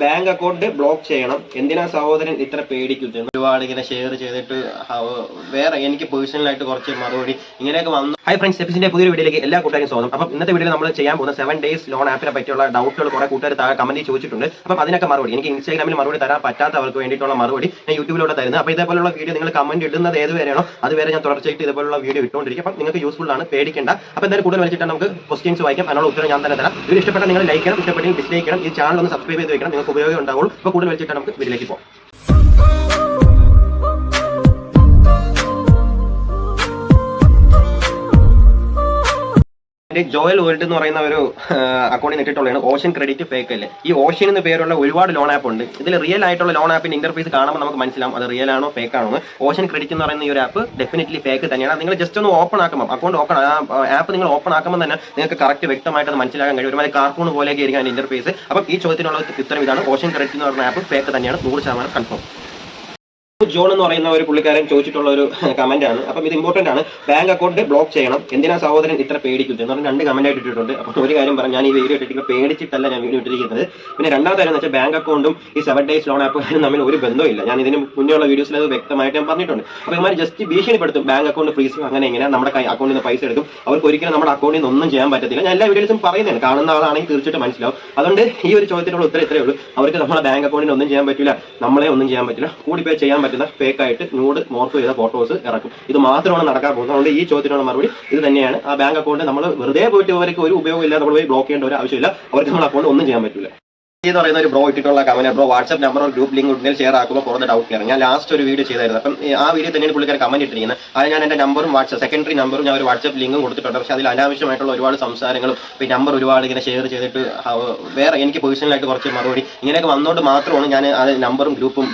Bank account block ചെയ്യണം. എന്തിനാ സഹോദരൻ ഇത്ര പേടിക്കുന്നത്? ഒരുപാട് ഇങ്ങനെ ഷെയർ ചെയ്തിട്ട് വേറെ എനിക്ക് പേഴ്സണലായിട്ട് കുറച്ച് മറുപടി ഇങ്ങനെയൊക്കെ വന്നു. ഹൈ ഫ്രണ്ട്സ് എപ്പിസിന്റെ പുതിയ വീഡിയോയിലേക്ക് എല്ലാ കൂട്ടുകാരും സ്വാഗതം. അപ്പം ഇന്നത്തെ വീഡിയോയിൽ നമ്മൾ ചെയ്യാൻ പോകുന്ന സെവൻ ഡേയ്സ് ലോൺ ആപ്പിനെ പറ്റിയുള്ള ഡൗട്ടുകൾ കുറെ കൂട്ടുകാർ താഴെ കമന്റ് ചോദിച്ചിട്ടുണ്ട്. അപ്പം അതിനൊക്കെ മറുപടി എനിക്ക് ഇൻസ്റ്റാഗ്രാമിൽ മറുപടി തരാൻ പറ്റാത്തവർക്ക് വേണ്ടിയിട്ടുള്ള മറുപടി ഞാൻ യൂട്യൂബിലൂടെ തരുന്നത്. അപ്പോൾ ഇതേപോലുള്ള വീഡിയോ നിങ്ങൾ കമന്റ് ഇടുന്നത് ഏത് വരെയാണോ അതുവരെ ഞാൻ തുടർച്ചയായിട്ട് ഇതേപോലുള്ള വീഡിയോ ഇട്ടുകൊണ്ടിരിക്കും. അപ്പം നിങ്ങൾക്ക് യൂസ്ഫുൾ ആണ് പേടിക്കേണ്ട. അപ്പോൾ എന്തായാലും കൂടുതൽ വലിച്ചിട്ട് നമുക്ക് ക്വസ്റ്റ്യൻസ് വായിക്കാം. അതിനുള്ള ഉത്തരം ഞാൻ തന്നെ തരാം. ഇത് ഇഷ്ടപ്പെട്ടാൽ നിങ്ങൾ ലൈക്ക് ചെയ്യണം ഇഷ്ടപ്പെട്ടെങ്കിൽ ഡിസ്ലൈക്ക് ചെയ്യണം. ഈ ചാനൽ ഒന്ന് സബ്സ്ക്രൈബ് ചെയ്ത് വെക്കണം. നിങ്ങൾക്ക് ഉപയോഗം ഉണ്ടാവുള്ളൂ. അപ്പോൾ കൂടുതൽ വലിച്ചിട്ട് നമുക്ക് വീട്ടിലേക്ക് പോകാം. ജോയൽ വേൾഡ് എന്ന് പറയുന്ന ഒരു അക്കൗണ്ടിൽ ഇട്ടിട്ടുള്ളതാണ് ഓഷൻ ക്രെഡിറ്റ് ഫേക്ക് അല്ലേ? ഈ ഓഷൻ എന്ന് പേരുള്ള ഒരുപാട് ലോൺ ആപ്പ് ഉണ്ട്. ഇതിൽ റിയൽ ആയിട്ടുള്ള ലോൺ ആപ്പിന്റെ ഇന്റർഫേസ് കാണുമ്പോൾ നമുക്ക് മനസ്സിലാവും അത് റിയൽ ആണോ ഫേക്ക് ആണോ ഓഷൻ ക്രെഡിറ്റ് എന്ന് പറയുന്ന ഈ ഒരു ആപ്പ് ഡെഫിനറ്റ്ലി ഫേക്ക് തന്നെയാണ്. നിങ്ങൾ ജസ്റ്റ് ഒന്ന് ഓപ്പൺ ആക്കുമ്പോൾ അക്കൗണ്ട് ഓപ്പൺ ആപ്പ് നിങ്ങൾ ഓപ്പൺ ആക്കുമ്പോൾ തന്നെ നിങ്ങൾക്ക് കറക്റ്റ് വ്യക്തമായിട്ട് മനസ്സിലാക്കാൻ കഴിയും. ഒരുമാതിരി കാർട്ടൂൺ പോലെയൊക്കെ ആയിരിക്കും അതിന്റെ ഇന്റർഫേസ് അപ്പം ഈ ചോദ്യത്തിനുള്ള ഉത്തരം ഇതാണ്. ഓഷൻ ക്രെഡിറ്റ് എന്ന് പറയുന്ന ആപ്പ് ഫേക്ക് തന്നെയാണ്. നൂറ് ശതമാനം കൺഫേം ജോൺ എന്ന് പറയുന്ന ഒരു പുള്ളിക്കാരൻ ചോദിച്ചിട്ടുള്ള ഒരു കമന്റ് ആണ്. അപ്പം ഇത് ഇമ്പോർട്ടന്റ് ആണ്. ബാങ്ക് അക്കൗണ്ട് ബ്ലോക്ക് ചെയ്യണം. എന്തിനാ സഹോദരൻ ഇത്ര പേടിക്കുന്നത്? എന്ന് പറഞ്ഞാൽ രണ്ട് കമന്റ് ആയിട്ട് ഇട്ടിട്ടുണ്ട്. അപ്പം ഒരു കാര്യം പറഞ്ഞു ഞാൻ ഈ വീഡിയോ ഇട്ടിട്ട് പേടിച്ചിട്ടല്ല ഞാൻ വീഡിയോ ഇട്ടിരിക്കുന്നത്. പിന്നെ രണ്ടാമത്തെ കാര്യം എന്ന് വെച്ചാൽ ബാങ്ക് അക്കൗണ്ടും ഈ സെവൻ ഡേയ്സ് ലോൺ ആപ്പ് തമ്മിൽ ഒരു ബന്ധമില്ല ഞാൻ ഇതിന് മുന്നേ ഉള്ള വീഡിയോസിൽ അത് വ്യക്തമായിട്ട് ഞാൻ പറഞ്ഞിട്ടുണ്ട്. അപ്പോൾ ഇമാർ ജസ്റ്റ് ഭീഷണിപ്പെടുത്തും. ബാങ്ക് അക്കൗണ്ട് ഫ്രീസ് അങ്ങനെ എങ്ങനെ നമ്മുടെ അക്കൗണ്ടിൽ നിന്ന് പൈസ എടുക്കും. അവർക്ക് ഒരിക്കലും നമ്മുടെ അക്കൗണ്ടിൽ നിന്ന് ഒന്നും ചെയ്യാൻ പറ്റത്തില്ല. ഞാൻ എല്ലാ വീഡിയോസും പറയുന്നതാണ്. കാണുന്ന ആളാണെങ്കിൽ തീർച്ചയായിട്ടും മനസ്സിലാവും. അതുകൊണ്ട് ഈ ഒരു ചോദ്യത്തിനുള്ള ഉത്തരം ഇത്രയേ ഉള്ളൂ. അവർക്ക് നമ്മുടെ ബാങ്ക് അക്കൗണ്ടിൽ ഒന്നും ചെയ്യാൻ പറ്റില്ല നമ്മളെ ഒന്നും ചെയ്യാൻ പറ്റില്ല. കൂടി കൂടിപ്പോയി ചെയ്യാൻ പറ്റുന്ന ഫേക്ക് ആയിട്ട് ന്യൂഡ് മോർഫ് ചെയ്ത ഫോട്ടോസ് ഇറക്കും. ഇത് മാത്രമാണ് നടക്കാൻ പോകുന്നത്. അതുകൊണ്ട് ഈ ചോദ്യത്തിനുള്ള മറുപടി ഇത് തന്നെയാണ്. ആ ബാങ്ക് അക്കൗണ്ട് നമ്മൾ വെറുതെ പോയിട്ട് അവർക്ക് ഒരു ഉപയോഗമില്ല നമ്മൾ പോയി ബ്ലോക്ക് ചെയ്യേണ്ട ഒരു ആവശ്യമില്ല. അവർക്ക് നമ്മൾ അക്കൗണ്ട് ഒന്നും ചെയ്യാൻ പറ്റില്ല എന്ന് പറയുന്ന ഒരു ബ്രോ ഇട്ടിട്ടുള്ള കമന്റ് ബ്രോ വാട്സ്ആപ്പ് നമ്പർ ഒരു ഗ്രൂപ്പ് ലിങ്ക് ഉണ്ടെങ്കിൽ ഷെയർ ആക്കുമ്പോൾ കുറഞ്ഞ ഡൗട്ട് കയറും ഞാൻ ലാസ്റ്റ് ഒരു വീഡിയോ ചെയ്തായിരുന്നു. അപ്പം ആ വീഡിയോ തന്നെയാണ് പുള്ളിക്കാർ കമന്റ് ഇട്ടിരിക്കുന്നത്. അത് ഞാൻ എന്റെ നമ്പറും വാട്സ്ആപ്പ് സെക്കൻഡറി നമ്പറും ഞാൻ ഒരു വാട്സ്ആപ്പ് ലിങ്കും കൊടുത്തിട്ടുണ്ട്. പക്ഷേ അതിൽ അനാവശ്യമായിട്ടുള്ള ഒരുപാട് സംസാരങ്ങളും ഈ നമ്പർ ഒരുപാട് ഇങ്ങനെ ഷെയർ ചെയ്തിട്ട് വേറെ എനിക്ക് പേഴ്സണലായിട്ട് കുറച്ച് മറുപടി ഇങ്ങനെയൊക്കെ വന്നുകൊണ്ട് മാത്രമാണ് ഞാൻ ആ നമ്പറും ഗ്രൂപ്പും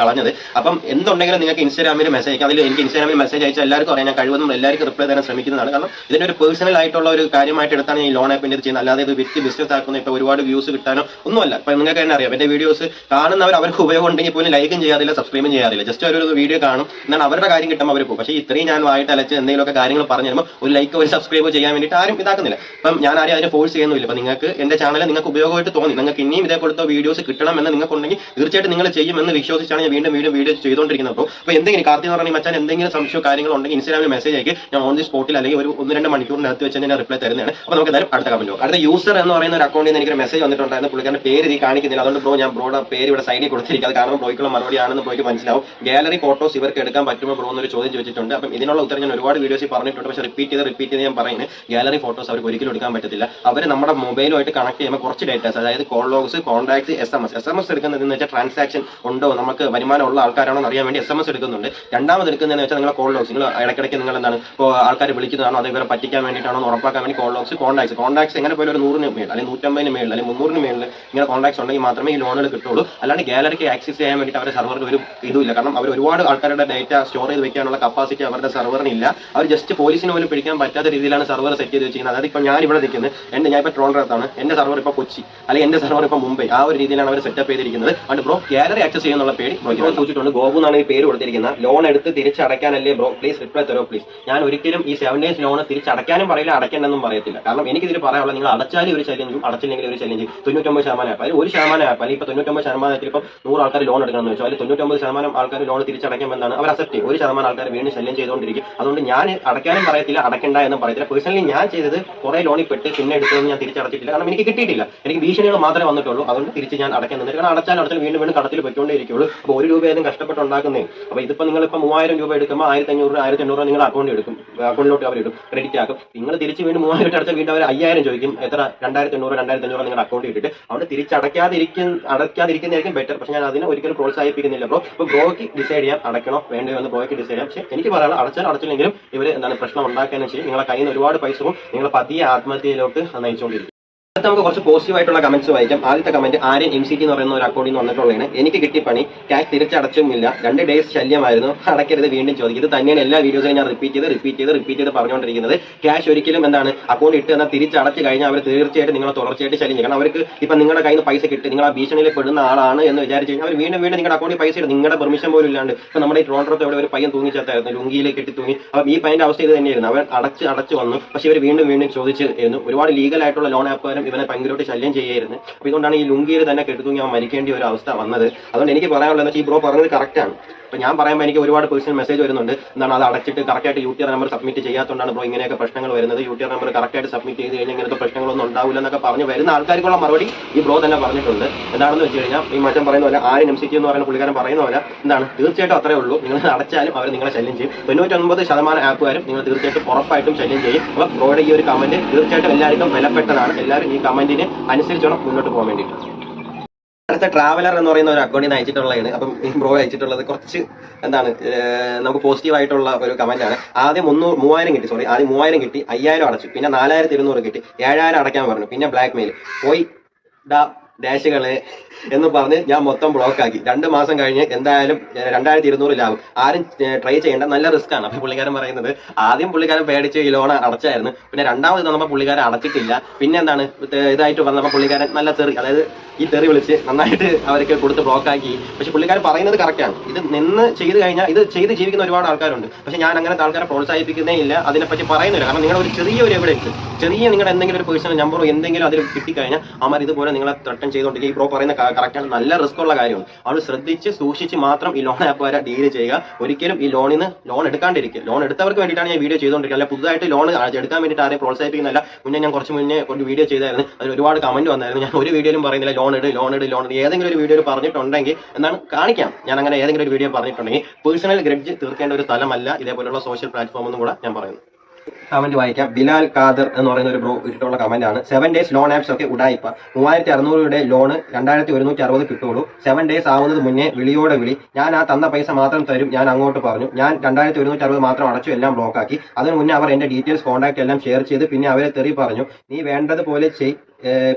കളഞ്ഞത്. അപ്പം എന്തുണ്ടെങ്കിലും നിങ്ങൾക്ക് ഇൻസ്റ്റാഗ്രാമിൽ മെസ്സേജ് അയക്കാം. അതിൽ എനിക്ക് ഇൻസ്റ്റാഗ്രാമിൽ മെസ്സേജ് അയച്ചാൽ എല്ലാവർക്കും അറിയാം. ഞാൻ കഴിവതും എല്ലാവർക്കും റിപ്ലൈ തരാൻ ശ്രമിക്കുന്നതാണ്. കാരണം ഇതിന്റെ ഒരു പേഴ്സണൽ ആയിട്ടുള്ള ഒരു കാര്യമായിട്ട് എടുത്താണ് ഈ ലോൺ ആപ്പിന്റെ ഇത് ചെയ്യുന്നത് അല്ലാതെ ഇത് വ്യക്തി ബിസിനസ് ആക്കുന്ന ഇപ്പോൾ ഒരുപാട് വ്യൂസ് കിട്ടാനോ ഒന്നുമല്ല. ഇപ്പൊ നിങ്ങൾക്ക് തന്നെ അറിയാം. എന്റെ വീഡിയോസ് കാണുന്നവർ അവർക്ക് ഉപയോഗം ഉണ്ടെങ്കിൽ പോലും ലൈക്കും ചെയ്യാറില്ല സബ്സ്ക്രൈബും ചെയ്യാറില്ല. ജസ്റ്റ് ഒരു വീഡിയോ കാണും. എന്നാൽ അവരുടെ കാര്യം കിട്ടുമ്പോൾ അവർ പോകും. പക്ഷേ ഇത്രയും ഞാൻ വായിട്ട് അലച്ച് എന്തെങ്കിലുമൊക്കെ കാര്യങ്ങൾ പറഞ്ഞു തരുമ്പോൾ ഒരു ലൈക്ക് ഒരു സബ്സ്ക്രൈബ് ചെയ്യാൻ വേണ്ടിയിട്ട് ആരും ഇതാക്കുന്നില്ല. അപ്പം ഞാൻ ആരും അതിനെ ഫോഴ്സ് ചെയ്യുന്നില്ല അപ്പൊ നിങ്ങൾക്ക് എന്റെ ചാനൽ നിങ്ങൾക്ക് ഉപയോഗമായിട്ട് തോന്നി. നിങ്ങൾക്ക് ഇനിയും കൊടുത്ത വീഡിയോസ് കിട്ടണമെന്ന് നിങ്ങൾക്ക് ഉണ്ടെങ്കിൽ തീർച്ചയായിട്ടും നിങ്ങൾ ചെയ്യുമെന്ന് വിശ്വസിച്ചാണ് ഞാൻ വീണ്ടും വീണ്ടും വീഡിയോ ചെയ്തുകൊണ്ടിരിക്കുന്നത്. അപ്പോൾ അപ്പോൾ എന്തെങ്കിലും കാർത്തി പറഞ്ഞ മച്ചാൻ എന്തെങ്കിലും സംശയമോ കാര്യങ്ങളോ ഉണ്ടെങ്കിൽ ഇൻസ്റ്റാഗ്രാമിൽ മെസ്സേജ് അയക്ക്. ഞാൻ ഓൺ ദി സ്പോട്ടിൽ അല്ലെങ്കിൽ ഒരു ഒന്ന് രണ്ട് മണിക്കൂറിനകത്ത് വെച്ച് ഞാൻ റിപ്ലൈ തരുന്നതാണ്. അപ്പോൾ നമുക്ക് എന്തായാലും അടുത്ത കമന്റ് അടുത്ത യൂസർ എന്ന് പറയുന്ന ഒരു അക്കൗണ്ടിൽ നിന്ന് എനിക്ക് മെസ്സേജ് വന്നിട്ടുണ്ടായിരുന്നു. പുള്ളിക്കാരുടെ പേര് ഇത് കാണിക്കുന്നില്ല. അതുകൊണ്ട് ബ്രോ ഞാൻ ബ്രോയുടെ പേര് ഇവിടെ സൈഡിൽ കൊടുത്തിരിക്കും അത് കാരണം ബ്രോയ്ക്കുള്ള മറുപടി ആണെന്ന് ബ്രോയ്ക്ക് മനസ്സിലാവും. ഗാലറി ഫോട്ടോസ് ഇവർക്ക് എടുക്കാൻ പറ്റുമോ ബ്രോ എന്നൊരു ചോദ്യം ചോദിച്ചിട്ടുണ്ട്. അപ്പം ഇതിനുള്ള ഉത്തരം ഞാൻ ഒരുപാട് വീഡിയോസിൽ പറഞ്ഞിട്ടുണ്ട്. പക്ഷേ റിപ്പീറ്റ് ചെയ്ത് റിപ്പീറ്റ് ചെയ്ത് ഞാൻ പറയുന്നത് ഗാലറി ഫോട്ടോസ് അവർക്ക് ഒരിക്കലും എടുക്കാൻ പറ്റത്തില്ല. അവർ നമ്മുടെ മൊബൈലുമായിട്ട് കണക്ട് ചെയ്യുമ്പോൾ കുറച്ച് ഡേറ്റാസ് അതായത് call logs contacts S M S S M S എടുക്കുന്നതെന്ന് വെച്ചാൽ ട്രാൻസാക്ഷൻ ഉണ്ടോ? നമുക്ക് വരുമാനമുള്ള ആൾക്കാരാണോ എന്ന് അറിയാൻ വേണ്ടി എസ് എം എസ് എടുക്കുന്നുണ്ട്. രണ്ടാമത് എടുക്കുന്നതെന്ന് വെച്ചാൽ നിങ്ങളെ കോൾ ലോഗ്സ് നിങ്ങൾ ഇടയ്ക്കിടയ്ക്ക് നിങ്ങൾ എന്താണ്? ഇപ്പോൾ ആൾക്കാർ വിളിക്കുന്നതാണോ? അതേ ഇവരെ പറ്റിക്കാൻ വേണ്ടിയിട്ടാണോ എന്ന് ഉറപ്പാക്കാൻ വേണ്ടി കോൾ ലോഗ്സ് കോൺടാക്ട്സ് കോൺടാക്ട്സ് എങ്ങനെ പോലും ഒരു നൂറിന് മേളിൽ അല്ലെങ്കിൽ നൂറ്റമ്പതിന് മേളിൽ അല്ലെങ്കിൽ മുന്നൂറിന് മേളിൽ ഇങ്ങനെ കോൺടാക്ട്സ് ഉണ്ടെങ്കിൽ മാത്രമേ ഈ ലോണുകൾ കിട്ടുള്ളൂ അല്ലാണ്ട് ഗാലറിക്ക് ആക്സസ് ചെയ്യാൻ വേണ്ടിയിട്ട് അവരുടെ സെർവറിൽ ഒരു ഇതുമില്ല. കാരണം അവർ ഒരുപാട് ആൾക്കാരുടെ ഡേറ്റ സ്റ്റോർ ചെയ്ത് വെക്കാനുള്ള കപ്പാസിറ്റി അവരുടെ സെർവറിന് ഇല്ല. അവർ ജസ്റ്റ് പോലീസിന് പോലും പിടിക്കാൻ പറ്റാത്ത രീതിയിലാണ് സെർവർ സെറ്റ് ചെയ്ത് വെച്ചിരിക്കുന്നത്. അതായത് ഇപ്പോൾ ഞാൻ ഇവിടെ നിൽക്കുന്നത് എന്റെ ഞാൻ ഇപ്പോൾ ട്രോണ്ടറത്താണ് എന്റെ സെർവർ ഇപ്പോൾ കൊച്ചി. അല്ലെങ്കിൽ എന്റെ സെർവർ ഇപ്പോൾ മുംബൈ. ആ ഒരു രീതിയിലാണ് അവർ സെറ്റപ്പ് ചെയ്തിരിക്കുന്നത്. അതുകൊണ്ട് ബ്രോ ഗാലറി ആക്സസ് ചെയ്യുന്നുള്ള പേടി ബ്രോ ചോദിച്ചിട്ടുണ്ട്. ഗോബു എന്നാണ് ഈ പേര് കൊടുത്തിരിക്കുന്നത്. ലോൺ എടുത്ത് തിരിച്ചടയ്ക്കാനല്ലേ ബ്രോ പ്ലീസ് റിപ്ലൈ തരോ പ്ലീസ് ഞാൻ ഒരിക്കലും ഈ സെവൻ ഡേയ്സ് ലോൺ തിരിച്ചടയ്ക്കാനും പറയില്ല അടയ്ക്കണമെന്നും പറയത്തില്ല. കാരണം എനിക്കിതിൽ പറയാനുള്ള നിങ്ങൾ അടച്ചാലും ഒരു ചലഞ്ചും അടച്ചില്ലെങ്കിൽ ഒരു ചലഞ്ച് തൊണ്ണൂറ്റൊമ്പത് ശതമാനം. അതിൽ ഒരു ശതമാനം ആപ്പ് അല്ലെങ്കിൽ ഇപ്പോൾ തൊണ്ണൂറ്റൊമ്പത് ശതമാനത്തിൽ ഇപ്പോൾ നൂറ് ആൾക്കാർ ലോൺ എടുക്കണമെന്ന് വെച്ചാൽ അതിൽ തൊണ്ണൂറ്റൊമ്പത് ശതമാനം ആൾക്കാർ ലോൺ തിരിച്ചടയ്ക്കുമെന്നാണ് അവർ അസെപ്റ്റ് ചെയ്യും ഒരു ശതമാനം ആൾക്കാർ വീണ്ടും ശല്യം ചെയ്തുകൊണ്ടിരിക്കും. അതുകൊണ്ട് ഞാൻ അടയ്ക്കാനും പറയത്തില്ല അടയ്ക്കണ്ട എന്നും പറയത്തില്ല. പേഴ്സണലി ഞാൻ ചെയ്തത് കുറെ ലോണിൽ പെട്ട് പിന്നെ എടുത്തതൊന്നും ഞാൻ തിരിച്ചടച്ചിട്ടില്ല. കാരണം എനിക്ക് കിട്ടിയിട്ടില്ല. എനിക്ക് ഭീഷണികൾ മാത്രമേ വന്നിട്ടുള്ളൂ. അതുകൊണ്ട് തിരിച്ച് ഞാൻ അടയ്ക്കാൻ നിന്നിട്ട് കാരണം അടച്ചാൽ അടച്ചാൽ വീണ്ടും വീണ്ടും കടത്തിൽ പൊയ്ക്കൊണ്ടേ ഇരിക്കുള്ളൂ അപ്പോൾ ഒരു രൂപയായാലും കഷ്ടപ്പെട്ടുണ്ടാക്കുന്നേ. അപ്പോൾ ഇതിപ്പോൾ നിങ്ങൾ ഇപ്പോൾ മൂവായിരം രൂപ എടുക്കുമ്പോൾ ആയിരത്തി അഞ്ഞൂറ് രൂപ ആയിരത്തി എണ്ണൂറ് രൂപ നിങ്ങൾ അക്കൗണ്ട് എടുക്കും. അക്കൗണ്ടിലോട്ട് അവർ ഇടും. ക്രെഡിറ്റ് ആക്കും. നിങ്ങൾ തിരിച്ച് വീണ്ടും മൂവായിരം അടച്ചാൽ വീണ്ടും അവർ അയ്യായിരം ചോദിക്കും. എത്ര? രണ്ടായിരത്തി എണ്ണൂറ് രണ്ടായിരത്തി അഞ്ഞൂറ് നിങ്ങളുടെ അക്കൗണ്ടിൽ ഇട്ടിട്ട്. അവിടെ തിരിച്ചടയ്ക്കാതിരിക്കും അടയ്ക്കാതിരിക്കുന്നതായിരിക്കും ബെറ്റർ പക്ഷെ ഞാൻ അതിനെ ഒരിക്കലും പ്രോത്സാഹിപ്പിക്കുന്നില്ല ബ്രോ ഇപ്പോൾ ബ്രോയ്ക്ക് ഡിസൈഡ് ചെയ്യാം അടയ്ക്കണോ വേണ്ടയോ എന്ന് ബ്രോയ്ക്ക് ഡിസൈഡ് ചെയ്യാം. പക്ഷെ എനിക്ക് പറയാനുള്ള അടച്ചാൽ അടച്ചില്ലെങ്കിലും ഇവർ എന്താണ് പ്രശ്നം ഉണ്ടാക്കാനും ചെയ്യും. നിങ്ങളെ കയ്യിൽ നിന്ന് ഒരുപാട് പൈസ പോകും. നിങ്ങളെ പതിയെ ആത്മഹത്യയിലോട്ട് നയിച്ചുകൊണ്ടിരിക്കും. അടുത്ത നമുക്ക് കുറച്ച് പോസിറ്റീവ് ആയിട്ടുള്ള കമന്റ്സ് വായിക്കാം. ആദ്യത്തെ comment Aryan M C T എന്ന് പറയുന്ന ഒരു അക്കൗണ്ടിൽ നിന്ന് വന്നിട്ടുള്ളതാണ്. എനിക്ക് കിട്ടി പണി ക്യാഷ് തിരിച്ചടച്ചുമില്ല. രണ്ട് ഡേയ്സ് ശല്യമായിരുന്നു. അടക്കരുത് വീണ്ടും ചോദിക്കും. ഇത് തന്നെയാണ് എല്ലാ വീഡിയോസും ഞാൻ റിപ്പീറ്റ് ചെയ്ത് റിപ്പീറ്റ് ചെയ്ത് റിപ്പീറ്റ് ചെയ്ത് പറഞ്ഞുകൊണ്ടിരിക്കുന്നത്. ക്യാഷ് ഒരിക്കലും എന്താണ് അക്കൗണ്ട് ഇട്ട് എന്നാൽ തിരിച്ചടച്ച് കഴിഞ്ഞാൽ അവർ തീർച്ചയായിട്ടും നിങ്ങളെ തുടർച്ചയായിട്ട് ശല്യം കാരണം അവർക്ക് ഇപ്പം നിങ്ങളുടെ കയ്യിൽ നിന്ന് പൈസ കിട്ടി നിങ്ങൾ ആ ഭീഷണിയിൽ പെടുന്ന ആളാണ് എന്ന് വിചാരിച്ചു കഴിഞ്ഞാൽ അവർ വീണ്ടും വീണ്ടും നിങ്ങളുടെ അക്കൗണ്ടിൽ പൈസ ഇടും. നിങ്ങളുടെ പെർമിഷൻ പോലും ഇല്ലാണ്ട്. ഇപ്പം നമ്മുടെ ഈ ട്രോണ്ടറത്ത് ഇവിടെ ഒരു പയ്യൻ തൂങ്ങിച്ചാത്തായിരുന്നു ലുങ്കിയിലേക്ക് കെട്ടി തൂങ്ങി. അപ്പം ഈ പയ്യന്റെ അവസ്ഥ ഇത് തന്നെയായിരുന്നു. അവൻ അടച്ച് അടച്ച് വന്നു. പക്ഷേ ഇവർ വീണ്ടും വീണ്ടും ചോദിച്ചിരുന്നു ഒരുപാട് ലീഗൽ ആയിട്ടുള്ള ലോൺ ആപ്പുകാരും ഇവനെ ഭയങ്കരമായിട്ട് ശല്യം ചെയ്യായിരുന്നു. അപ്പൊ ഇതുകൊണ്ടാണ് ഈ ലുങ്കിയിൽ തന്നെ കെട്ടിത്തൂങ്ങി അവൻ മരിക്കേണ്ട ഒരു അവസ്ഥ വന്നത്. അതുകൊണ്ട് എനിക്ക് പറയാനുള്ളത് ഈ ബ്രോ പറഞ്ഞത് കറക്റ്റ് അപ്പൊ ഞാൻ പറയുമ്പോൾ എനിക്ക് ഒരുപാട് പേഴ്സണൽ മെസ്സേജ് വരുന്നുണ്ട്. എന്താണ് അത് അടച്ചിട്ട് കറക്റ്റായിട്ട് U T R number submit ചെയ്യാത്തതുകൊണ്ടാണ് bro ഇങ്ങനെയൊക്കെ പ്രശ്നങ്ങൾ വരുന്നത്. യു ടി ആർ നമ്പർ കറക്റ്റായിട്ട് സബ്മിറ്റ് ചെയ്ത് കഴിഞ്ഞാൽ ഇങ്ങനത്തെ പ്രശ്നങ്ങളൊന്നും ഉണ്ടാവില്ല എന്നൊക്കെ പറഞ്ഞ് വരുന്ന ആൾക്കാർക്കുള്ള മറുപടി ഈ ബ്രോ തന്നെ പറഞ്ഞിട്ടുണ്ട്. എന്താണെന്ന് വെച്ച് കഴിഞ്ഞാൽ ഈ മറ്റം പറയുന്ന പോലെ ആരും എം സി ടി എന്ന് പറയുന്ന പുള്ളിക്കാരൻ പറയുന്ന പോലെ എന്താണ് തീർച്ചയായിട്ടും അത്രേ ഉള്ളൂ. നിങ്ങൾ അടച്ചാലും അവർ നിങ്ങളെ ശല്യം ചെയ്യും. തൊണ്ണൂറ്റൊൻപത് ശതമാനം ആപ്പുകാരും നിങ്ങൾ തീർച്ചയായിട്ടും ഉറപ്പായിട്ടും ശല്യം ചെയ്യും. അപ്പോൾ ബ്രോയുടെ ഈ ഒരു കമന്റ് തീർച്ചയായിട്ടും എല്ലാവർക്കും വിലപ്പെട്ടതാണ്. എല്ലാവരും ഈ കമന്റിന് അനുസരിച്ചോണം മുന്നോട്ട് പോകാൻ വേണ്ടിയിട്ട്. അടുത്ത ട്രാവലർ എന്ന് പറയുന്ന ഒരു അക്കൗണ്ടിൽ നിന്ന് അയച്ചിട്ടുള്ളതാണ് അപ്പം ബ്രോ അയച്ചിട്ടുള്ളത് കുറച്ച് എന്താണ് നമുക്ക് പോസിറ്റീവ് ആയിട്ടുള്ള ഒരു കമന്റ് ആണ്. ആദ്യം മുന്നൂറ് മൂവായിരം കിട്ടി സോറി ആദ്യം മൂവായിരം കിട്ടി അയ്യായിരം അടച്ചു. പിന്നെ നാലായിരത്തി ഇരുന്നൂറ് കിട്ടി ഏഴായിരം അടയ്ക്കാൻ പറഞ്ഞു. പിന്നെ ബ്ലാക്ക് മെയിൽ പോയി ഡാ ഡാഷുകളെ എന്ന് പറഞ്ഞ് ഞാൻ മൊത്തം ബ്ലോക്ക് ആക്കി. രണ്ട് മാസം കഴിഞ്ഞ് എന്തായാലും രണ്ടായിരത്തി ഇരുന്നൂറ് ലാഭം ആരും ട്രൈ ചെയ്യേണ്ട നല്ല റിസ്ക് ആണ്. അപ്പൊ പുള്ളിക്കാരൻ പറയുന്നത് ആദ്യം പുള്ളിക്കാരൻ പേടിച്ച് ഈ ലോൺ അടച്ചായിരുന്നു. പിന്നെ രണ്ടാമത് തന്നപ്പോൾ പുള്ളിക്കാരൻ അടച്ചിട്ടില്ല. പിന്നെ എന്താണ് ഇതായിട്ട് വന്നപ്പോൾ പുള്ളിക്കാരൻ നല്ല തെറി അതായത് ഈ തെറി വിളിച്ച് നന്നായിട്ട് അവർക്ക് കൊടുത്ത് ബ്ലോക്ക് ആക്കി. പക്ഷെ പുള്ളിക്കാരൻ പറയുന്നത് കറക്റ്റാണ് ഇത് നിന്ന് ചെയ്ത് കഴിഞ്ഞാൽ ഇത് ചെയ്ത് ജീവിക്കുന്ന ഒരുപാട് ആൾക്കാരുണ്ട്. പക്ഷെ ഞാൻ അങ്ങനത്തെ ആൾക്കാരെ പ്രോത്സാഹിപ്പിക്കുന്നേ ഇല്ല. അതിനെപ്പറ്റി പറയുന്നില്ല. കാരണം നിങ്ങളുടെ ഒരു ചെറിയ ഒരു എവിഡൻസ് ചെറിയ നിങ്ങളുടെ എന്തെങ്കിലും ഒരു പേഴ്സണൽ നമ്പറോ എന്തെങ്കിലും അതിൽ കിട്ടിക്കഴിഞ്ഞാൽ അമാർ ഇതുപോലെ നിങ്ങളെ ത്രട്ടൻ ചെയ്തുകൊണ്ടിരിക്കുക ഈ ബ്രോ പറയുന്ന കറക്റ്റാണ് നല്ല റിസ്ക് ഉള്ള കാര്യമാണ്. അവൾ ശ്രദ്ധിച്ച് സൂക്ഷിച്ച് മാത്രം ഈ ലോൺ ആപ്പ് വരെ ഡീൽ ചെയ്യുക. ഒരിക്കലും ഈ ലോണിന് ലോൺ എടുക്കാണ്ടിരിക്കുക. ലോൺ എടുത്തവർക്ക് വേണ്ടിയിട്ടാണ് ഞാൻ വീഡിയോ ചെയ്തുകൊണ്ടിരിക്കുന്നത്. അല്ല പുതുതായിട്ട് ലോൺ എടുക്കാൻ വേണ്ടിയിട്ട് ആരെയും പ്രോത്സാഹിപ്പിക്കുന്നില്ല മുന്നേ ഞാൻ കുറച്ച് മുന്നേ ഒരു വീഡിയോ ചെയ്തായിരുന്നു. അതിൽ ഒരുപാട് കമന്റ് വന്നായിരുന്നു. ഞാൻ ഒരു വീഡിയോയിലും പറയുന്നില്ല. ലോൺ ഇട് ലോൺ ഇട് ലോൺ ഇട്. ഏതെങ്കിലും ഒരു വീഡിയോയിൽ പറഞ്ഞിട്ടുണ്ടെങ്കിൽ എന്നാണ് കാണിക്കാം. ഞാൻ അങ്ങനെ ഏതെങ്കിലും ഒരു വീഡിയോ പറഞ്ഞിട്ടുണ്ടെങ്കിൽ പേഴ്സണൽ ഗ്രഡ്ജ് തീർക്കേണ്ട ഒരു സ്ഥലമല്ല. ഇതേപോലുള്ള സോഷ്യൽ പ്ലാറ്റ്ഫോം എന്നും കൂടെ ഞാൻ പറയുന്നു. കമന്റ് വായിക്കാം. ബിലാൽ ഖാദർ എന്ന് പറയുന്ന ഒരു ബ്രോ ഇട്ടിട്ടുള്ള കമന്റ് ആണ്. സെവൻ ഡേയ്സ് ലോൺ ആപ്സ് ഒക്കെ ഉടായിപ്പ മൂവായിരത്തി രൂപയുടെ ലോൺ രണ്ടായിരത്തി ഒരുന്നൂറ്റി അറുപത് കിട്ടുള്ളൂ സെവൻ ഡേയ്സ് ആവുന്നത് മുന്നേ വിളിയോടെ വിളി. ഞാൻ ആ തന്ന പൈസ മാത്രം തരും. ഞാൻ അങ്ങോട്ട് പറഞ്ഞു. ഞാൻ രണ്ടായിരത്തി ഒരുന്നൂറ്റി അറുപത് മാത്രം അടച്ചു. എല്ലാം ബ്ലോക്ക് ആക്കി. അതിന് മുന്നേ അവർ എന്റെ ഡീറ്റെയിൽസ് കോൺടാക്ട് എല്ലാം ഷെയർ ചെയ്ത് പിന്നെ അവരെ തെറി പറഞ്ഞു. നീ വേണ്ടതുപോലെ ചെയ്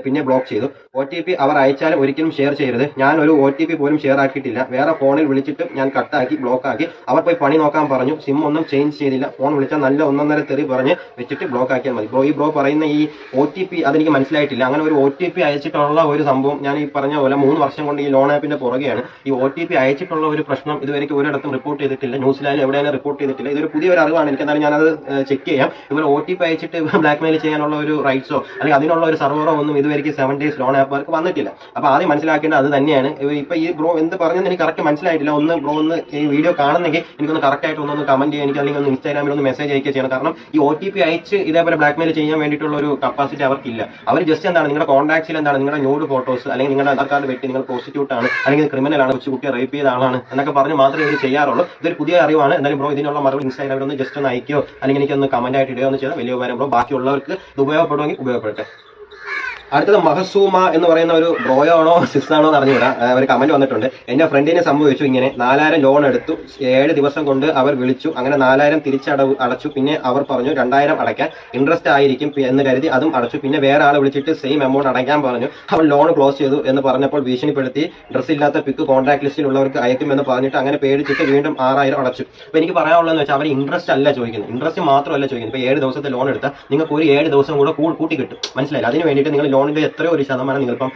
പിന്നെ ബ്ലോക്ക് ചെയ്തു. ഒ ടി പി അവർ അയച്ചാലും ഒരിക്കലും ഷെയർ ചെയ്യരുത്. ഞാൻ ഒരു ഒ ടി പി പോലും ഷെയർ ആക്കിയിട്ടില്ല. വേറെ ഫോണിൽ വിളിച്ചിട്ട് ഞാൻ കട്ടാക്കി ബ്ലോക്ക് ആക്കി. അവർ പോയി പണി നോക്കാൻ പറഞ്ഞു. സിം ഒന്നും ചേഞ്ച് ചെയ്തില്ല. ഫോൺ വിളിച്ചാൽ നല്ല ഒന്നൊന്നര തെറി പറഞ്ഞ് വെച്ചിട്ട് ബ്ലോക്ക് ആക്കിയാൽ മതി. ബ്രോ ഈ ബ്രോ പറയുന്ന ഈ ഒ ടി പി അതെനിക്ക് മനസ്സിലായിട്ടില്ല. അങ്ങനെ ഒരു ഒ ടി പി അയച്ചിട്ടുള്ള ഒരു സംഭവം ഞാൻ ഈ പറഞ്ഞ പോലെ മൂന്ന് വർഷം കൊണ്ട് ഈ ലോൺ ആപ്പിന്റെ പുറകെയാണ്. ഈ ഒ ടി പി അയച്ചിട്ടുള്ള ഒരു പ്രശ്നം ഇതുവരെയ്ക്ക് ഒരിടത്തും റിപ്പോർട്ട് ചെയ്തിട്ടില്ല. ന്യൂസിലായാലും എവിടെയാണ് റിപ്പോർട്ട് ചെയ്തിട്ടില്ല. ഇതൊരു പുതിയൊരു അറിവാണ്. എനിക്ക് എന്തായാലും ഞാനത് ചെക്ക് ചെയ്യാം. ഇവർ ഒ ടി പി അയച്ചിട്ട് ബ്ലാക്ക് മെയിൽ ചെയ്യാനുള്ള ഒരു റൈറ്റ്സോ അല്ലെങ്കിൽ അതിനുള്ള ഒരു സർവറോ ഒന്നും ഇതുവരെയ്ക്ക് സെവൻ ഡേയ്സ് ലോൺ ആപ്പുകാർക്ക് വന്നിട്ടില്ല. അപ്പൊ ആദ്യം മനസ്സിലാക്കേണ്ടത് അത് തന്നെയാണ്. ഇപ്പൊ ഈ ബ്രോ എന്ത് പറഞ്ഞെന്ന് എനിക്ക് കറക്റ്റ് മനസ്സിലായിട്ടില്ല. ഒന്ന് ബ്രോ ഒന്ന് ഈ വീഡിയോ കാണുന്നെങ്കിൽ എനിക്കൊന്ന് കറക്റ്റ് ആയിട്ട് ഒന്ന് കമന്റ് ചെയ്യാൻ എനിക്ക് അല്ലെങ്കിൽ ഒന്ന് ഇൻസ്റ്റാഗ്രാമിൽ ഒന്ന് മെസ്സേജ് അയക്കുക ചെയ്യണം. കാരണം ഈ ഒ ടി പി അയച്ച് ഇതേപോലെ ബ്ലാക്ക് മെയിൽ ചെയ്യാൻ വേണ്ടിയിട്ടുള്ള ഒരു കപ്പാസിറ്റി അവർക്കില്ല. അവർ ജസ്റ്റ് എന്താണ് നിങ്ങളുടെ കോൺടാക്ട്സിൽ എന്താണ് നിങ്ങളുടെ ന്യൂഡ് ഫോട്ടോസ് അല്ലെങ്കിൽ നിങ്ങളുടെ ആധാർ കാർഡ് വെട്ടി നിങ്ങൾ പ്രോസിക്യൂട്ട് ആണ് അല്ലെങ്കിൽ ക്രിമിനൽ ആണ് കുട്ടിയെ റേപ്പ് ചെയ്ത ആളാണ് എന്നൊക്കെ പറഞ്ഞ് മാത്രമേ ഇത് ചെയ്യാറുള്ളൂ. ഇതൊരു പുതിയ അറിവാണ്. എന്തായാലും ബ്രോ ഇതിനുള്ള മറുപടി ഇൻസ്റ്റാഗ്രാമിൽ ഒന്ന് ജസ്റ്റ് ഒന്ന് അയക്കുകയോ അല്ലെങ്കിൽ എനിക്കൊന്ന് കമന്റ് ആയിട്ട് ഇടുകയോ ഒന്ന് ചെയ്താൽ വലിയ ഉപകാരം. ബ്രോ ബാക്കിയുള്ളവർക്ക് ഇത് ഉപയോഗപ്പെടുമെങ്കിൽ ഉപയോഗപ്പെടട്ടെ അടുത്തത് മഹസൂമ എന്ന് പറയുന്ന ഒരു ബ്രോയോ ആണോ സിസ് ആണോ എന്ന് അറിഞ്ഞുകൂടാ. ഒരു കമന്റ് വന്നിട്ടുണ്ട്. എന്റെ ഫ്രണ്ടിനെ സംഭവിച്ചു ഇങ്ങനെ നാലായിരം ലോൺ എടുത്തു. ഏഴ് ദിവസം കൊണ്ട് അവർ വിളിച്ചു. അങ്ങനെ നാലായിരം തിരിച്ചടവ് അടച്ചു. പിന്നെ അവർ പറഞ്ഞു രണ്ടായിരം അടയ്ക്കാൻ ഇൻട്രസ്റ്റ് ആയിരിക്കും എന്ന് കരുതി അതും അടച്ചു. പിന്നെ വേറെ ആളെ വിളിച്ചിട്ട് സെയിം എമൗണ്ട് അടയ്ക്കാൻ പറഞ്ഞു. അവൾ ലോൺ ക്ലോസ് ചെയ്തു എന്ന് പറഞ്ഞപ്പോൾ ഭീഷണിപ്പെടുത്തി. ഡ്രസ് ഇല്ലാത്ത പിക്ക് കോൺടാക്ട് ലിസ്റ്റിലുള്ളവർക്ക് അയക്കുമെന്ന് പറഞ്ഞിട്ട് അങ്ങനെ പേടിച്ചിട്ട് വീണ്ടും ആറായിരം അടച്ചു. അപ്പൊ എനിക്ക് പറയാനുള്ളതെന്ന് വെച്ചാൽ അവർ ഇൻട്രസ്റ്റ് അല്ല ചോദിക്കുന്നത്. ഇൻട്രസ്റ്റ് മാത്രമല്ല ചോദിക്കുന്നത്. ഇപ്പൊ ഏഴ് ദിവസത്തെ ലോൺ എടുത്താൽ നിങ്ങൾക്ക് ഒരു ഏഴ് ദിവസം കൂടെ കൂട്ടി കിട്ടും. മനസ്സിലായില്ല? അതിന് വേണ്ടിയിട്ട് നിങ്ങൾ ലോണിന്റെ എത്രയോ ഒരു ശതമാനം നിങ്ങളിപ്പം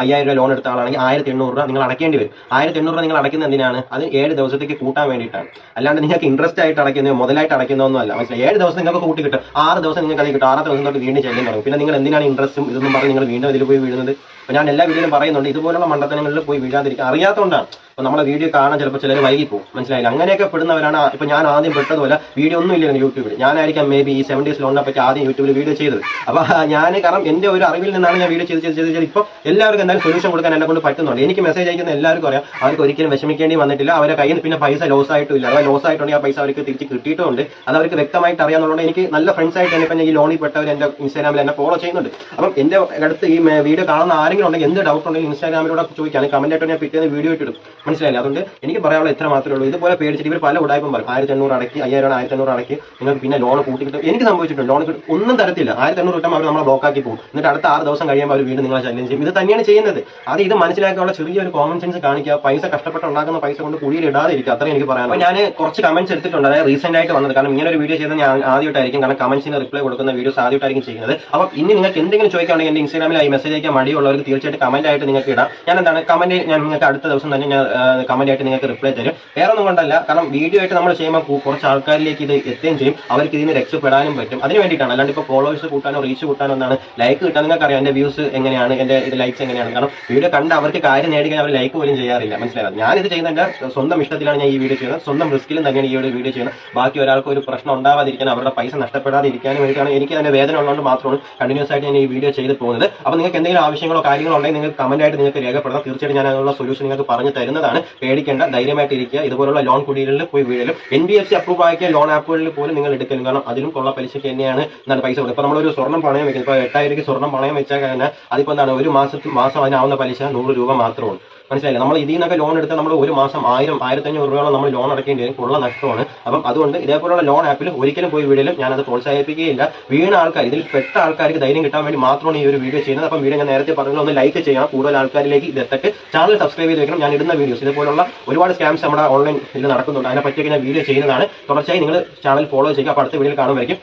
അയ്യായിരം രൂപ ലോൺ എടുത്ത ആളാണെങ്കിൽ ആയിരത്തി എണ്ണൂറ് രൂപ നിങ്ങൾ അടയ്ക്കേണ്ടി വരും. ആയിരത്തി എണ്ണൂറ് രൂപ നിങ്ങൾ അടക്കുന്ന എന്തിനാണ്? അത് ഏഴ് ദിവസത്തേക്ക് കൂട്ടാൻ വേണ്ടിയിട്ടാണ്. അല്ലാണ്ട് നിങ്ങൾക്ക് ഇൻട്രസ്റ്റ് ആയിട്ട് അടയ്ക്കുന്നത് മുതലായിട്ട് അടയ്ക്കുന്നതൊന്നും അല്ല. മനസ്സിലായി? ഏഴ് ദിവസം നിങ്ങൾക്ക് കൂട്ടി കിട്ടും. ആറ് ദിവസം നിങ്ങൾക്ക് അത് കിട്ടും. ആറാം ദിവസം തൊട്ട് വീണ്ടും ചെല്ലും തുടങ്ങും. പിന്നെ നിങ്ങൾ എന്തിനാണ് ഇൻട്രസ്റ്റും ഇതൊന്നും പറഞ്ഞ് നിങ്ങൾ വീണ്ടും ഇതിൽ പോയി വീഴുന്നത്? അപ്പൊ ഞാൻ എല്ലാ വീഡിയോയിലും പറയുന്നുണ്ട് ഇതുപോലുള്ള മണ്ടത്തനങ്ങളിൽ പോയി വീഴാതിരിക്കുക. അറിയാത്തതുകൊണ്ടാണ് അപ്പൊ നമ്മളെ വീഡിയോ കാണാൻ ചിലപ്പോൾ ചിലർ വൈകി പോകും മനസ്സിലായില്ല? അങ്ങനെയൊക്കെ പെടുന്നവരാണ് ഇപ്പൊ ഞാൻ ആദ്യം പെട്ടതുപോലെ വീഡിയോ ഒന്നും ഇല്ലായിരുന്നു യൂട്യൂബിൽ ഞാനായിരിക്കാം മേ ബി ഈ സെവൻ ഡേയ്സ് ലോണിനെ പറ്റി ആദ്യം യൂട്യൂബിൽ വീഡിയോ ചെയ്തത്. അപ്പൊ ഞാൻ കാരണം എന്റെ ഒരു അറിവിൽ നിന്നാണ് ഞാൻ വീഡിയോ ചെയ്ത് ചെയ്ത് ചെയ്ത് ചെയ്ത് ഇപ്പൊ എല്ലാവർക്കും എന്തായാലും സൊല്യൂഷൻ കൊടുക്കാൻ എന്നെ കൊണ്ട് പറ്റുന്നുണ്ട്. എനിക്ക് മെസ്സേജ് അയക്കുന്ന എല്ലാവർക്കും അറിയാം. അവർക്ക് ഒരിക്കലും വിഷമിക്കേണ്ടി വന്നിട്ടില്ല. അവരെ കയ്യിൽ നിന്ന് പിന്നെ പൈസ ലോസ് ആയിട്ടും ഇല്ല ലോസ് ആയിട്ടുണ്ടെങ്കിൽ ആ പൈസ അവർക്ക് തിരിച്ച് കിട്ടിയിട്ടുണ്ട് അത് അവർക്ക് വ്യക്തമായിട്ട് അറിയാന്നുള്ളത് എനിക്ക് നല്ല ഫ്രണ്ട്സ് ആയിട്ട് തന്നെ ഇപ്പം ഈ ലോണിൽ പെട്ടവർ എന്റെ ഇൻസ്റ്റാഗ്രാമിൽ എന്നെ ഫോളോ ചെയ്യുന്നുണ്ട്. അപ്പം എന്റെ അടുത്ത് ഈ വീഡിയോ കാണുന്ന ആരെങ്കിലും ഉണ്ടെങ്കിൽ എന്ത് ഡൗട്ട് ഉണ്ടെങ്കിൽ ഇൻസ്റ്റാഗ്രാമിലൂടെ ചോദിക്കാൻ കമന്റ് ആയിട്ട് ഞാൻ പിറ്റേന്ന് വീഡിയോ ഇട്ടിടും മനസ്സിലായില്ല? അതുകൊണ്ട് എനിക്ക് പറയാനുള്ള ഇത്ര മാത്രമേ ഉള്ളൂ. ഇതുപോലെ പേടിച്ചിട്ട് ഇവർ പല ഉടായ്പം പറയും. ആയിരത്തി എണ്ണൂറ് അടക്കി അയ്യായിരം ആയിരത്തി എണ്ണൂറ് അടക്കി നിങ്ങൾ പിന്നെ ലോൺ കൂട്ടി എനിക്ക് സംഭവിച്ചിട്ടുണ്ട്. ലോൺ കിട്ടും. ഒന്നും തരത്തില്ല. ആയിരത്തി എണ്ണൂറ് കിട്ടുമ്പോൾ അവർ നമ്മളെ ബ്ലോക്ക് ആക്കി പോകും. എന്നിട്ട് അടുത്ത ആറ് ദിവസം കഴിയുമ്പോൾ അവർ വീണ്ടും നിങ്ങളെ ചലഞ്ച് ചെയ്യും. ഇത് തന്നെയാണ് ചെയ്യുന്നത്. അത് ഇത് മനസ്സിലാക്കാനുള്ള ചെറിയൊരു കോമൺ സെൻസ് കാണിക്കുക. പൈസ കഷ്ടപ്പെട്ട് ഉണ്ടാക്കുന്ന പൈസ കൊണ്ട് കുഴിയിൽ ഇടാതെ ഇരിക്കുക അത്രയും എനിക്ക് പറയാം ഞാൻ കുറച്ച് കമന്റ്സ് എടുത്തിട്ടുണ്ട്. അതായത് റീസെന്റ് ആയിട്ട് വന്നത്. കാരണം ഇങ്ങനെ ഒരു വീഡിയോ ചെയ്ത് ഞാൻ ആദ്യമായിട്ടായിരിക്കും. കാരണം കമന്റ്സിന് റിപ്ലൈ കൊടുക്കുന്ന വീഡിയോസ് ആദ്യമായിട്ടായിരിക്കും ചെയ്യുന്നത്. അപ്പോൾ ഇനി നിങ്ങൾക്ക് എന്തെങ്കിലും ചോദിക്കുകയാണെങ്കിൽ എന്റെ ഇൻസ്റ്റാഗ്രാമിൽ ഈ മെസ്സേജ് അയക്കാൻ മടിയുള്ളവർക്ക് തീർച്ചയായിട്ടും കമന്റ് ആയിട്ട് നിങ്ങൾക്ക് ഇടാം. ഞാൻ എന്താണ് കമന്റ് ഞാൻ നിങ്ങൾക്ക് അടുത്ത ദിവസം തന്നെ ഞാൻ കമന്റ് ആയിട്ട് നിങ്ങൾക്ക് റിപ്ലൈ തരും. വേറെ ഒന്നും കൊണ്ടല്ല കാരണം വീഡിയോ ആയിട്ട് നമ്മൾ ചെയ്യുമ്പോൾ കുറച്ച് ആൾക്കാരിലേക്ക് ഇത് എത്തുകയും ചെയ്യും. അവർക്ക് ഇതിന് രക്ഷപ്പെടാനും പറ്റും. അതിന് വേണ്ടിയിട്ടാണ്. അല്ലാണ്ട് ഇപ്പോൾ ഫോളോവേഴ്സ് കൂട്ടാനോ റീച്ച് കൂട്ടാനോ ഒന്നാണ്. ലൈക്ക് കിട്ടാൻ നിങ്ങൾക്ക് അറിയാം എന്റെ വ്യൂസ് എങ്ങനെയാണ് എന്റെ ഇത് ലൈക്സ് എങ്ങനെയാണ്. കാരണം വീഡിയോ കണ്ട് അവർക്ക് കാര്യം നേടിക്കാൻ അവർ ലൈക്ക് പോലും ചെയ്യാറില്ല. മനസ്സിലായത് ഞാൻ ഇത് ചെയ്യുന്ന എന്റെ സ്വന്തം ഇഷ്ടത്തിലാണ് ഞാൻ ഈ വീഡിയോ ചെയ്യുന്നത്. സ്വന്തം റിസ്കിലും തന്നെയാണ് ഈ ഒരു വീഡിയോ ചെയ്യുന്നത്. ബാക്കി ഒരാൾക്ക് ഒരു പ്രശ്നം ഉണ്ടാവാതിരിക്കാൻ അവരുടെ പൈസ നഷ്ടപ്പെടാതിരിക്കാനും വേണ്ടിയിട്ടാണ് എനിക്ക് തന്നെ വേദന ഉള്ളതുകൊണ്ട് മാത്രമാണ് കണ്ടിന്യൂസ് ആയിട്ട് ഞാൻ ഈ വീഡിയോ ചെയ്ത് പോകുന്നത്. അപ്പോൾ നിങ്ങൾക്ക് എന്തെങ്കിലും ആവശ്യങ്ങളോ കാര്യങ്ങളോ ഉണ്ടെങ്കിൽ നിങ്ങൾക്ക് കമന്റ് ആയിട്ട് നിങ്ങൾക്ക് രേഖപ്പെടുത്താം. തീർച്ചയായിട്ടും ഞാൻ അതിനുള്ള സൊല്യൂഷൻ നിങ്ങൾക്ക് പറഞ്ഞു തരുന്നതാണ്. പേടിക്കേണ്ട ധൈര്യമായിട്ട് ഇരിക്കുക ഇതുപോലുള്ള ലോൺ കുടികളിൽ പോയി വീഴലും. N B F C approve ആക്കിയ ലോൺ ആപ്പുകളിൽ പോലും നിങ്ങൾ എടുക്കലും. കാരണം അതിലും കൊള്ള പലിശയ്ക്ക് തന്നെയാണ് എന്താണ് പൈസ കൊടുക്കുക. ഇപ്പോൾ നമ്മളൊരു സ്വർണം പണയം വെക്കുന്നത് ഇപ്പോൾ എട്ടായിരം സ്വർണം പണയം വെച്ചാൽ കഴിഞ്ഞാൽ അതിപ്പോൾ എന്താണ് ഒരു മാസത്തിൽ മാസം അതിനാവുന്ന പലിശ നൂറ് രൂപ മാത്രമാണ് മനസ്സിലായില്ലേ? നമ്മൾ ഇതിൽ നിന്നൊക്കെ ലോൺ എടുത്താൽ നമ്മൾ ഒരു മാസം ആയിരം ആയിരത്തഞ്ഞൂറ് രൂപയോളം നമ്മൾ ലോൺ അടക്കേണ്ടി വരും ഉള്ള നഷ്ടമാണ്. അപ്പം അതുകൊണ്ട് ഇതേപോലുള്ള ലോൺ ആപ്പിൽ ഒരിക്കലും പോയി വീടിലും. അത് പ്രോത്സാഹിപ്പിക്കുകയില്ല. വീണ ആൾക്കാർ ഇതിൽ പെട്ട ആൾക്കാർക്ക് ധൈര്യം കിട്ടാൻ വേണ്ടി മാത്രമാണ് ഈ ഒരു വീഡിയോ ചെയ്യുന്നത്. അപ്പം വീഡിയോ ഞാൻ നേരത്തെ പറഞ്ഞത് ഒന്ന് ലൈക്ക് ചെയ്യണം. കൂടുതൽ ആൾക്കാരിലേക്ക് ഇത് എത്തട്ടെ. ചാനൽ സബ്സ്ക്രൈബ് ചെയ്ത് വെക്കണം. ഞാൻ ഇടുന്ന വീഡിയോസ് ഇതുപോലുള്ള ഒരുപാട് സ്കാംസ് നമ്മുടെ ഓൺലൈൻ ഇതിൽ നടക്കുന്നുണ്ട്. അതിനെ പറ്റിയൊക്കെ ഞാൻ വീഡിയോ ചെയ്യുന്നതാണ്. തുടർച്ചയായി നിങ്ങൾ ചാനൽ ഫോളോ ചെയ്യുക. അപ്പോൾ അടുത്ത വീഡിയോയിൽ കാണുമായിരിക്കും